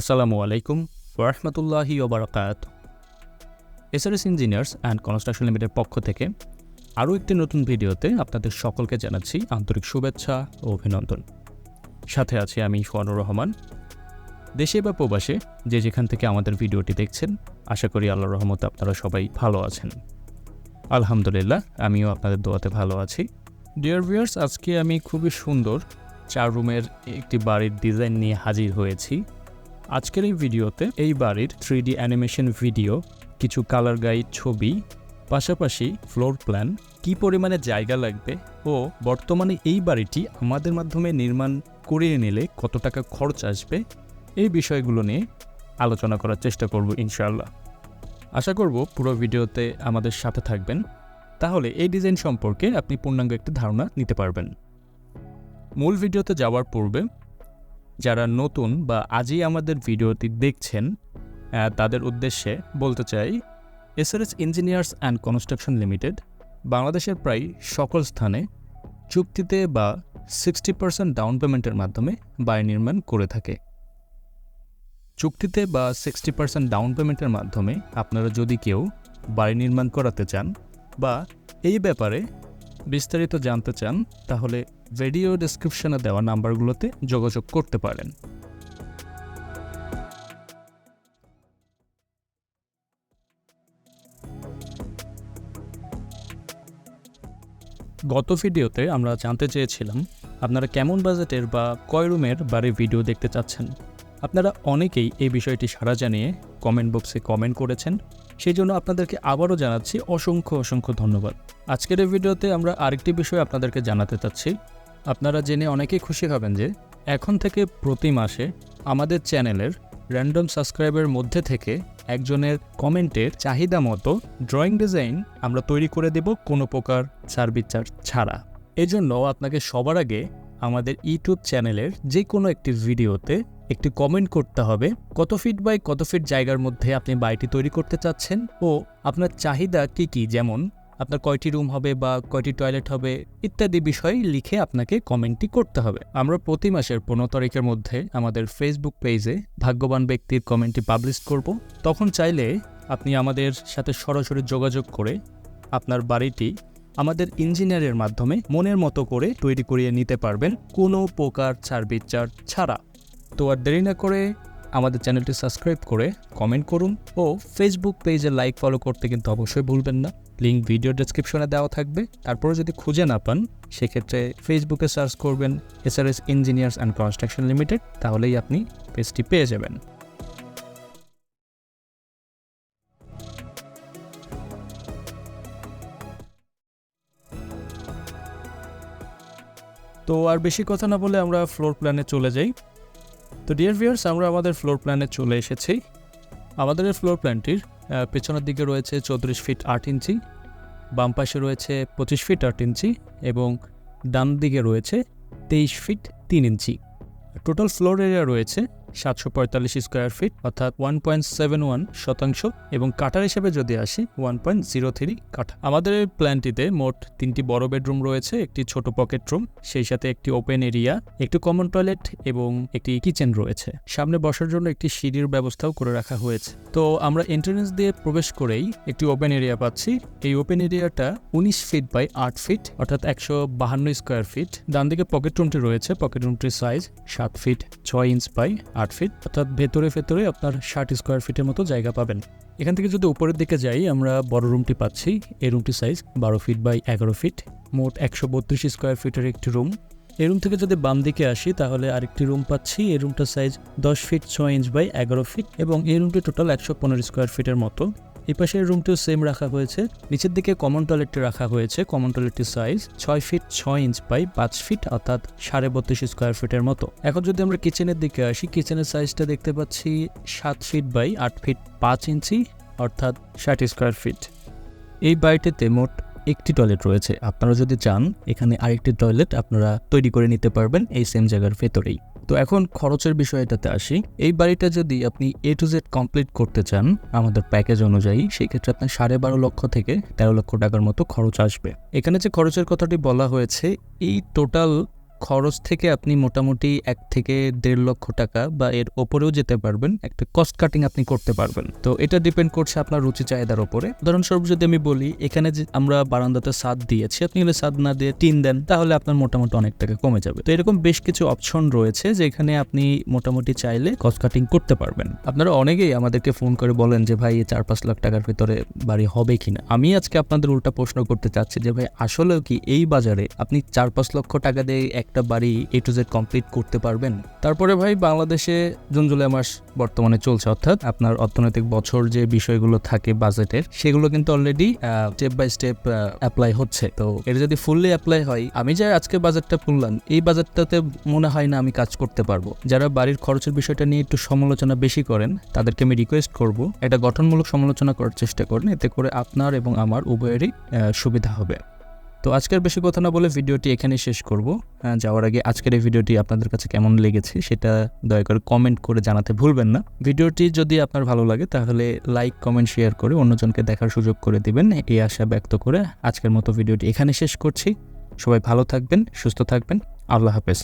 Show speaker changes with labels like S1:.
S1: আসসালামু আলাইকুম ওরহমতুল্লাহি ওবরাকাত। SRS engineers and construction limited পক্ষ থেকে আরও একটি নতুন ভিডিওতে আপনাদের সকলকে জানাচ্ছি আন্তরিক শুভেচ্ছা ও অভিনন্দন। সাথে আছি আমি ফনুর রহমান। দেশে বা প্রবাসে যে যেখান থেকে আমাদের ভিডিওটি দেখছেন, আশা করি আল্লাহর রহমতে আপনারা সবাই ভালো আছেন। আলহামদুলিল্লাহ, আমিও আপনাদের দোয়াতে ভালো আছি। ডিয়ার ভিউয়ার্স আজকে আমি খুবই সুন্দর চার রুমের একটি বাড়ির ডিজাইন নিয়ে হাজির হয়েছি। আজকের এই ভিডিওতে এই বাড়ির থ্রি ডি অ্যানিমেশন ভিডিও, কিছু কালার গাইড ছবি, পাশাপাশি ফ্লোর প্ল্যান কি পরিমাণে জায়গা লাগবে ও বর্তমানে এই বাড়িটি আমাদের মাধ্যমে নির্মাণ করিয়ে নিলে কত টাকা খরচ আসবে, এই বিষয়গুলো নিয়ে আলোচনা করার চেষ্টা করব ইনশাআল্লাহ। আশা করব পুরো ভিডিওতে আমাদের সাথে থাকবেন। তাহলে এই ডিজাইন সম্পর্কে আপনি পূর্ণাঙ্গ একটি ধারণা নিতে পারবেন। মূল ভিডিওতে যাওয়ার পূর্বে যারা নতুন বা আজই আমাদের ভিডিওটি দেখছেন তাদের উদ্দেশ্যে বলতে চাই SRS engineers and construction limited বাংলাদেশের প্রায় সকল স্থানে চুক্তিতে বা সিক্সটি পার্সেন্ট ডাউন পেমেন্টের মাধ্যমে বাড়ি নির্মাণ করে থাকে। চুক্তিতে বা সিক্সটি পার্সেন্ট ডাউন পেমেন্টের মাধ্যমে আপনারা যদি কেউ বাড়ি নির্মাণ করাতে চান বা এই ব্যাপারে বিস্তারিত জানতে চান, তাহলে ভিডিও ডেসক্রিপশনে দেওয়া নাম্বারগুলোতে যোগাযোগ করতে পারেন। গত ভিডিওতে আমরা জানতে চেয়েছিলাম, আপনারা কেমন বাজেটের বা কয় রুমের বাড়ির ভিডিও দেখতে চাচ্ছেন? আপনারা অনেকেই এই বিষয়টি সাড়া জানিয়ে কমেন্ট বক্সে কমেন্ট করেছেন সেই জন্য আপনাদেরকে আবারও জানাচ্ছি অসংখ্য অসংখ্য ধন্যবাদ। আজকের এই ভিডিওতে আমরা আরেকটি বিষয় আপনাদেরকে জানাতে চাচ্ছি। আপনারা জেনে অনেকেই খুশি হবেন যে, এখন থেকে প্রতি মাসে আমাদের চ্যানেলের র্যান্ডম সাবস্ক্রাইবের মধ্যে থেকে একজনের কমেন্টের চাহিদা মতো ড্রয়িং ডিজাইন আমরা তৈরি করে দেব কোনো প্রকার সার্ভিস চার্জ ছাড়া। এজন্য আপনাকে সবার আগে আমাদের ইউটিউব চ্যানেলের যে কোনো একটি ভিডিওতে একটি কমেন্ট করতে হবে, কত ফিট বাই কত ফিট জায়গার মধ্যে আপনি বাড়িটি তৈরি করতে চাচ্ছেন ও আপনার চাহিদা কী কী? যেমন আপনার কয়টি রুম হবে বা কয়টি টয়লেট হবে ইত্যাদি বিষয় লিখে আপনাকে কমেন্টটি করতে হবে। আমরা প্রতি মাসের পনেরো তারিখের মধ্যে আমাদের ফেসবুক পেজে ভাগ্যবান ব্যক্তির কমেন্টটি পাবলিশ করব। তখন চাইলে আপনি আমাদের সাথে সরাসরি যোগাযোগ করে আপনার বাড়িটি আমাদের ইঞ্জিনিয়ারের মাধ্যমে মনের মতো করে তৈরি করিয়ে নিতে পারবেন। কোনো প্রকার সার্ভিস চার্জ ছাড়া। তো আর দেরি না করে আমাদের চ্যানেলটি সাবস্ক্রাইব করে কমেন্ট করুন ও ফেসবুক পেজে লাইক ফলো করতে কিন্তু অবশ্যই ভুলবেন না। লিঙ্ক ভিডিও ডেসক্রিপশনে দেওয়া থাকবে। তারপরে যদি খুঁজে না পান, সেক্ষেত্রে ফেসবুকে সার্চ করবেন SRS engineers and construction limited তাহলেই আপনি পেজটি পেয়ে যাবেন। তো আর বেশি কথা না বলে আমরা ফ্লোর প্ল্যানে চলে যাই। তো ডিয়ার ভিউয়ার্স আমরা আমাদের ফ্লোর প্ল্যানে চলে এসেছি। আমাদের এই ফ্লোর প্ল্যানটির পেছনের দিকে রয়েছে চৌত্রিশ ফিট আট ইঞ্চি, বাম পাশে রয়েছে পঁচিশ ফিট আট ইঞ্চি এবং ডান দিকে রয়েছে তেইশ ফিট তিন ইঞ্চি। টোটাল ফ্লোর এরিয়া রয়েছে সাতশো পঁয়তাল্লিশ স্কোয়ার ফিট, অর্থাৎ ওয়ান পয়েন্ট সেভেন ওয়ান শতাংশ, এবং কাটার হিসেবে যদি আসি, ওয়ান পয়েন্ট জিরো থ্রি কাঠা আমাদের প্ল্যানটিতে মোট তিনটি বড় বেডরুম রয়েছে, একটি ছোট পকেট রুম, সেই সাথে একটি ওপেন এরিয়া, একটি কমন টয়লেট এবং একটি কিচেন রয়েছে। সামনে বসার জন্য একটি সিঁড়ির ব্যবস্থাও করে রাখা হয়েছে। তো আমরা এন্ট্রেন্স দিয়ে প্রবেশ করেই একটি ওপেন এরিয়া পাচ্ছি। এই ওপেন এরিয়াটা উনিশ ফিট বাই আট ফিট, অর্থাৎ একশো বাহান্ন স্কোয়ার ফিট। ডান দিকে পকেট রুমটি রয়েছে, পকেট রুমটির সাইজ সাত ফিট ছয় ইঞ্চ বাই আট ফিট, অর্থাৎ ভেতরে ভেতরে আপনার ষাট স্কোয়ার ফিটের মতো জায়গা পাবেন। এখান থেকে যদি উপরের দিকে যাই, আমরা বড় রুমটি পাচ্ছি। এই রুমটির সাইজ বারো ফিট বাই এগারো ফিট মোট একশো বত্রিশ স্কোয়ার ফিটের একটি রুম এই রুম থেকে যদি বাম দিকে আসি, তাহলে আরেকটি রুম পাচ্ছি। এই রুমটার সাইজ দশ ফিট ছয় ইঞ্চ বাই এগারো ফিট এবং এই রুমটি টোটাল একশো পনেরো স্কোয়ার ফিটের মতো। এই পাশের রুমটিও সেম রাখা হয়েছে। নিচের দিকে কমন টয়লেটটি রাখা হয়েছে। কমন টয়লেটটির সাইজ ছয় ফিট ছয় ইঞ্চ বাই পাঁচ ফিট অর্থাৎ সাড়ে বত্রিশ স্কোয়ার ফিটের মতো। এখন যদি আমরা কিচেনের দিকে আসি কিচেনের সাইজটা দেখতে পাচ্ছি সাত ফিট বাই আট ফিট পাঁচ ইঞ্চি অর্থাৎ ষাট স্কোয়ার ফিট এই বাড়িটিতে মোট একটি টয়লেট রয়েছে। আপনারা যদি চান, এখানে আরেকটি টয়লেট আপনারা তৈরি করে নিতে পারবেন এই সেম জায়গার ভেতরেই। তো এখন খরচের বিষয়টাতে আসি। এই বাড়িটা যদি আপনি এ টু জেড কমপ্লিট করতে চান, আমাদের প্যাকেজ অনুযায়ী, সেই ক্ষেত্রে আপনার সাড়ে বারো লক্ষ থেকে তেরো লক্ষ টাকার মতো খরচ আসবে। এখানে যে খরচের কথাটি বলা হয়েছে, এই টোটাল খরচ থেকে আপনি মোটামুটি এক থেকে দেড় লক্ষ টাকা বা এর ওপরেও যেতে পারবেন। একটা কস্ট কাটিং আপনি করতে পারবেন। তো এটা ডিপেন্ড করছে আপনার রুচি চাহিদার ওপরে। উদাহরণস্বরূপ যদি আমি বলি, এখানে যে আমরা বারান্দাতে সাদ দিয়েছি, আপনি যদি সাদ না দিয়ে টিন দেন, তাহলে আপনার মোটামুটি অনেক টাকা কমে যাবে। তো এরকম বেশ কিছু অপশন রয়েছে, যেখানে আপনি মোটামুটি চাইলে কস্ট কাটিং করতে পারবেন। আপনারা অনেকেই আমাদেরকে ফোন করে বলেন যে, ভাই চার পাঁচ লাখ টাকার ভিতরে বাড়ি হবে কিনা? আমি আজকে আপনাদের উল্টা প্রশ্ন করতে চাচ্ছি যে, ভাই, আসলেও কি এই বাজারে আপনি চার পাঁচ লক্ষ টাকা দিয়ে একটা বাড়ি এ টু জেড কমপ্লিট করতে পারবেন। তারপরে ভাই, বাংলাদেশে জুন, জুলাই মাস বর্তমানে চলছে, অর্থাৎ আপনার অর্থনৈতিক বছর যে বিষয়গুলো থাকে বাজেটের, সেগুলো কিন্তু already step by step apply হচ্ছে। তো এটা যদি ফুললি অ্যাপ্লাই হয়, আমি যে আজকে বাজেটটা খুললাম এই বাজেটটাতে মনে হয় না আমি কাজ করতে পারব। যারা বাড়ির খরচের বিষয়টা নিয়ে একটু সমালোচনা বেশি করেন, তাদেরকে আমি রিকোয়েস্ট করব এটা গঠনমূলক সমালোচনা করার চেষ্টা করেন, এতে করে আপনার এবং আমার উভয়েরই সুবিধা হবে। তো আজকের বেশি কথা না বলে ভিডিওটি এখানেই শেষ করব। যাওয়ার আগে আজকের এই ভিডিওটি আপনাদের কাছে কেমন লেগেছে সেটা দয়া করে কমেন্ট করে জানাতে ভুলবেন না। ভিডিওটি যদি আপনার ভালো লাগে তাহলে লাইক কমেন্ট শেয়ার করে অন্যজনকে দেখার সুযোগ করে দিবেন। এই আশা ব্যক্ত করে আজকের মতো ভিডিওটি এখানে শেষ করছি। সবাই ভালো থাকবেন, সুস্থ থাকবেন। আল্লাহ হাফেজ।